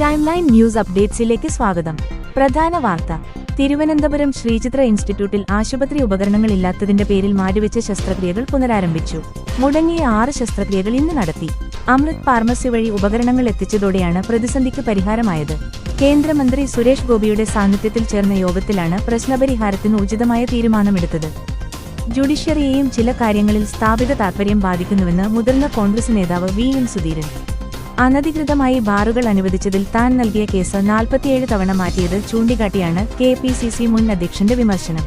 Line news അപ്ഡേറ്റ്സിലേക്ക് സ്വാഗതം. പ്രധാന വാർത്ത. തിരുവനന്തപുരം ശ്രീചിത്ര ഇൻസ്റ്റിറ്റ്യൂട്ടിൽ ആശുപത്രി ഉപകരണങ്ങൾ ഇല്ലാത്തതിന്റെ പേരിൽ മാറ്റിവെച്ച ശസ്ത്രക്രിയകൾ പുനരാരംഭിച്ചു. മുടങ്ങിയ ആറ് ശസ്ത്രക്രിയകൾ ഇന്ന് നടത്തി. അമൃത് ഫാർമസി വഴി ഉപകരണങ്ങൾ എത്തിച്ചതോടെയാണ് പ്രതിസന്ധിക്ക് പരിഹാരമായത്. കേന്ദ്രമന്ത്രി സുരേഷ് ഗോപിയുടെ സാന്നിധ്യത്തിൽ ചേർന്ന യോഗത്തിലാണ് പ്രശ്നപരിഹാരത്തിന് ഉചിതമായ തീരുമാനമെടുത്തത്. ജുഡീഷ്യറിയെയും ചില കാര്യങ്ങളിൽ സ്ഥാപിത താൽപര്യം ബാധിക്കുന്നുവെന്ന് മുതിർന്ന കോൺഗ്രസ് നേതാവ് വി എം സുധീരൻ. അനധികൃതമായി ബാറുകൾ അനുവദിച്ചതിൽ താൻ നൽകിയ കേസ് നാൽപ്പത്തിയേഴ് തവണ മാറ്റിയത് ചൂണ്ടിക്കാട്ടിയാണ് കെ പി സി സി മുൻ അധ്യക്ഷന്റെ വിമർശനം.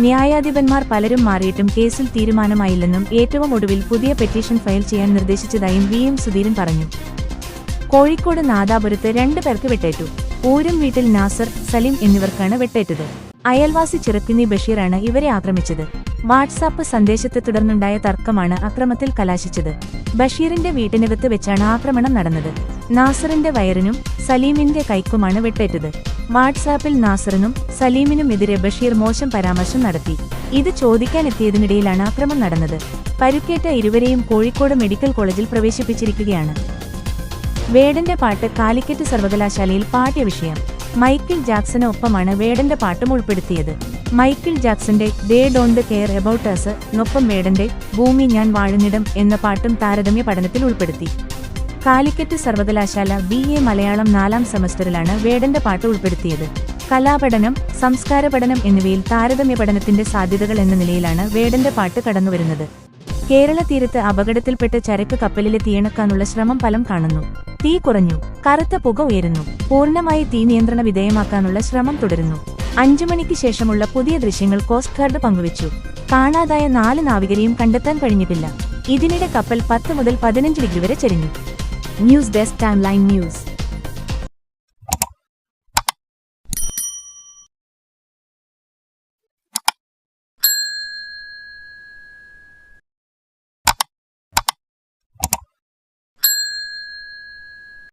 ന്യായാധിപന്മാർ പലരും മാറിയിട്ടും കേസിൽ തീരുമാനമായില്ലെന്നും ഏറ്റവും ഒടുവിൽ പുതിയ പെറ്റീഷൻ ഫയൽ ചെയ്യാൻ നിർദ്ദേശിച്ചതായും വി എം സുധീരൻ പറഞ്ഞു. കോഴിക്കോട് നാദാപുരത്ത് രണ്ടു പേർക്ക് വെട്ടേറ്റു. ഊരും വീട്ടിൽ നാസർ സലീം എന്നിവർക്കാണ് വെട്ടേറ്റത്. അയൽവാസി ചിറക്കിന്നി ബഷീറാണ് ഇവരെ ആക്രമിച്ചത്. വാട്സാപ്പ് സന്ദേശത്തെ തുടർന്നുണ്ടായ തർക്കമാണ് അക്രമത്തിൽ കലാശിച്ചത്. ബഷീറിന്റെ വീട്ടിനകത്ത് വെച്ചാണ് ആക്രമണം നടന്നത്. നാസറിന്റെ വയറിനും സലീമിന്റെ കൈക്കുമാണ് വെട്ടേറ്റത്. വാട്സാപ്പിൽ നാസറിനും സലീമിനും എതിരെ ബഷീർ മോശം പരാമർശം നടത്തി. ഇത് ചോദിക്കാനെത്തിയതിനിടയിലാണ് ആക്രമണം നടന്നത്. പരുക്കേറ്റ ഇരുവരെയും കോഴിക്കോട് മെഡിക്കൽ കോളേജിൽ പ്രവേശിപ്പിച്ചിരിക്കുകയാണ്. വേടന്റെ പാട്ട് കാലിക്കറ്റ് സർവകലാശാലയിൽ പാഠ്യവിഷയം. മൈക്കിൾ ജാക്സന് ഒപ്പമാണ് വേടന്റെ പാട്ടും ഉൾപ്പെടുത്തിയത്. Michael ജാക്സന്റെ they don't care about us നൊപ്പം മേഡന്റെ ഭൂമി ഞാൻ വാഴുന്നിടം എന്ന പാട്ടും താരതമ്യ പഠനത്തിൽ ഉൾപ്പെടുത്തി. കാലിക്കറ്റ് സർവകലാശാല ബി എ മലയാളം നാലാം സെമസ്റ്ററിലാണ് വേടന്റെ പാട്ട് ഉൾപ്പെടുത്തിയത്. കലാപഠനം സംസ്കാര പഠനം എന്നിവയിൽ താരതമ്യ പഠനത്തിന്റെ സാധ്യതകൾ എന്ന നിലയിലാണ് വേടന്റെ പാട്ട് കടന്നുവരുന്നത്. കേരള തീരത്ത് അപകടത്തിൽപ്പെട്ട ചരക്ക് കപ്പലിലെ തീയണക്കാനുള്ള ശ്രമം ഫലം കാണുന്നു. തീ കുറഞ്ഞു കറുത്ത പുക ഉയരുന്നു. പൂർണമായി തീ നിയന്ത്രണ വിധേയമാക്കാനുള്ള ശ്രമം തുടരുന്നു. അഞ്ചു മണിക്ക് ശേഷമുള്ള പുതിയ ദൃശ്യങ്ങൾ കോസ്റ്റ് ഗാർഡ് പങ്കുവച്ചു. കാണാതായ നാല് നാവികരെയും കണ്ടെത്താൻ കഴിഞ്ഞിട്ടില്ല. ഇതിനിടെ കപ്പൽ പത്ത് മുതൽ പതിനഞ്ച് ഡിഗ്രി വരെ ചെരിഞ്ഞു. News desk time line news.